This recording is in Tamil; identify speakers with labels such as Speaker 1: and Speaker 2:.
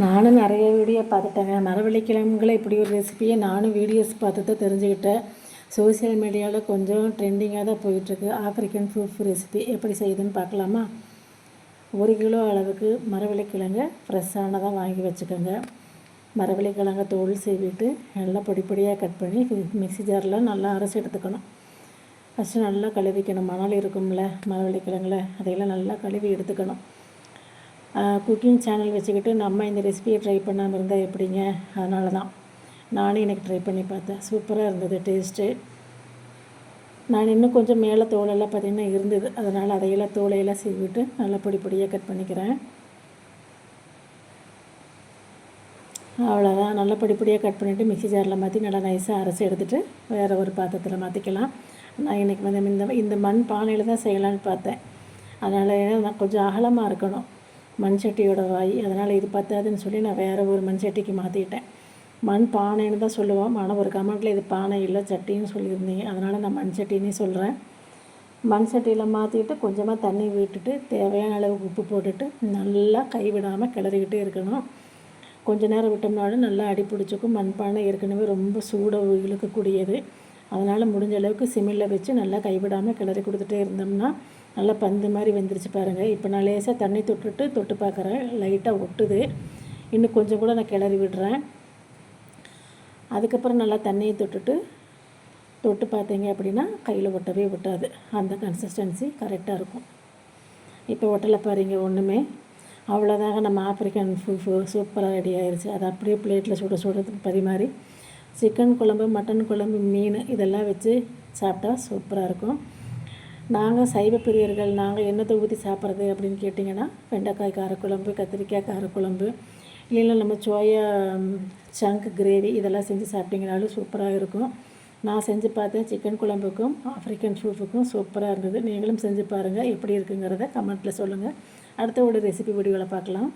Speaker 1: நானும் நிறைய வீடியோ பார்த்துட்டேங்க. மரவள்ளிக்கிழங்குல இப்படி ஒரு ரெசிபியை நானும் வீடியோஸ் பார்த்து தான் தெரிஞ்சுக்கிட்டேன் சோசியல் மீடியாவில் கொஞ்சம் ட்ரெண்டிங்காக தான் போயிட்டுருக்கு. ஆப்ரிக்கன் ப்ரூஃப் ரெசிபி எப்படி செய்யுதுன்னு பார்க்கலாமா? ஒரு கிலோ அளவுக்கு மரவள்ளிக்கிழங்க ஃப்ரெஷ்ஷானதாக வாங்கி வச்சுக்கோங்க. மரவள்ளிக்கிழங்க தோல் சீவிட்டு நல்லா பொடி பொடியாக கட் பண்ணி மிக்சி ஜாரில் நல்லா அரைச்சி எடுத்துக்கணும். ஃபஸ்ட்டு நல்லா கழுவிக்கணும். மணல் இருக்கும்ல மரவள்ளிக்கிழங்குல. அதையெல்லாம் நல்லா கழுவி எடுத்துக்கணும். குக்கிங் சேனல் வச்சுக்கிட்டு நம்ம இந்த ரெசிபியை ட்ரை பண்ணாமல் இருந்தால் எப்படிங்க? அதனால தான் நானும் எனக்கு ட்ரை பண்ணி பார்த்தேன். சூப்பராக இருந்தது டேஸ்ட்டு நான் இன்னும் கொஞ்சம் மேலே தோலெல்லாம் பார்த்திங்கன்னா இருந்தது. அதனால் அதையெல்லாம் தோலையெல்லாம் சீவிட்டு நல்லா பொடி பொடியாக கட் பண்ணிக்கிறேன். அவ்வளோதான் நல்லா பொடி பொடியாக கட் பண்ணிவிட்டு மிக்சி ஜாரில் மாற்றி நல்லா நைஸாக அரைச்சி எடுத்துகிட்டு வேறு ஒரு பாத்திரத்தில் மாற்றிக்கலாம் நான் இன்றைக்கி வந்து இந்த இந்த மண் பானையில் தான் செய்யலான்னு பார்த்தேன். அதனால் நான் கொஞ்சம் அகலமாக இருக்கணும். மண் சட்டியோட வாய். அதனால் இது பத்தாதுன்னு சொல்லி நான் வேறு ஒரு மண் சட்டிக்கு மாற்றிக்கிட்டேன் மண் பானைன்னு தான் சொல்லுவோம். ஆனால் ஒரு கமெண்ட்டில் இது பானை இல்லை சட்டின்னு சொல்லியிருந்தீங்க. அதனால் நான் மண்சட்டின்னே சொல்கிறேன் மண் சட்டியில் மாற்றிட்டு கொஞ்சமாக தண்ணி விட்டுட்டு தேவையான அளவு உப்பு போட்டுட்டு நல்லா கைவிடாமல் கிளறிக்கிட்டே இருக்கணும். கொஞ்ச நேரம் விட்டோம்னாலும் நல்லா அடி பிடிச்சிக்கும் மண்பானை ஏற்கனவே ரொம்ப சூட இழுக்கக்கூடியது. அதனால் முடிஞ்ச அளவுக்கு சிமிழில் வச்சு நல்லா கைவிடாமல் கிளறி கொடுத்துட்டே இருந்தோம்னா நல்லா பந்து மாதிரி வெந்துருச்சு பாருங்கள் இப்போ நான் லேசாக தண்ணி தொட்டுட்டு தொட்டு பார்க்குறேன் லைட்டாக ஒட்டுது. இன்னும் கொஞ்சம் கூட நான் கிளறி விடுறேன். அதுக்கப்புறம் நல்லா தண்ணியை தொட்டுட்டு தொட்டு பார்த்தீங்க அப்படின்னா கையில் ஒட்டவே ஒட்டாது. அந்த கன்சிஸ்டன்சி கரெக்டாக இருக்கும். இப்போ ஒட்டலை பாருங்க ஒன்றுமே அவ்வளோதாங்க நம்ம ஆப்பிரிக்கன் ஃபுஃபு சூப்பராக ரெடி ஆயிடுச்சு அதை அப்படியே பிளேட்டில் சுட சுட பரிமாறி சிக்கன் குழம்பு மட்டன் குழம்பு மீன் இதெல்லாம் வச்சு சாப்பிட்டா சூப்பராக இருக்கும். நாங்கள் சைவ பிரியர்கள் நாங்கள் என்னத்தை ஊற்றி சாப்பிட்றது அப்படின்னு கேட்டிங்கன்னா வெண்டைக்காய் காரக்குழம்பு கத்திரிக்காய் காரக்குழம்பு இல்லைன்னா நம்ம சோயா சங்க் கிரேவி இதெல்லாம் செஞ்சு சாப்பிட்டிங்கனாலும் சூப்பராக இருக்கும். நான் செஞ்சு பார்த்தேன் சிக்கன் குழம்புக்கும் ஆஃப்ரிக்கன் சூப்புக்கும் சூப்பராக இருந்தது. நீங்களும் செஞ்சு பாருங்கள் எப்படி இருக்குங்கிறத கமெண்ட்டில் சொல்லுங்கள் அடுத்த ஒரு ரெசிபி வீடியோவில் பார்க்கலாம்.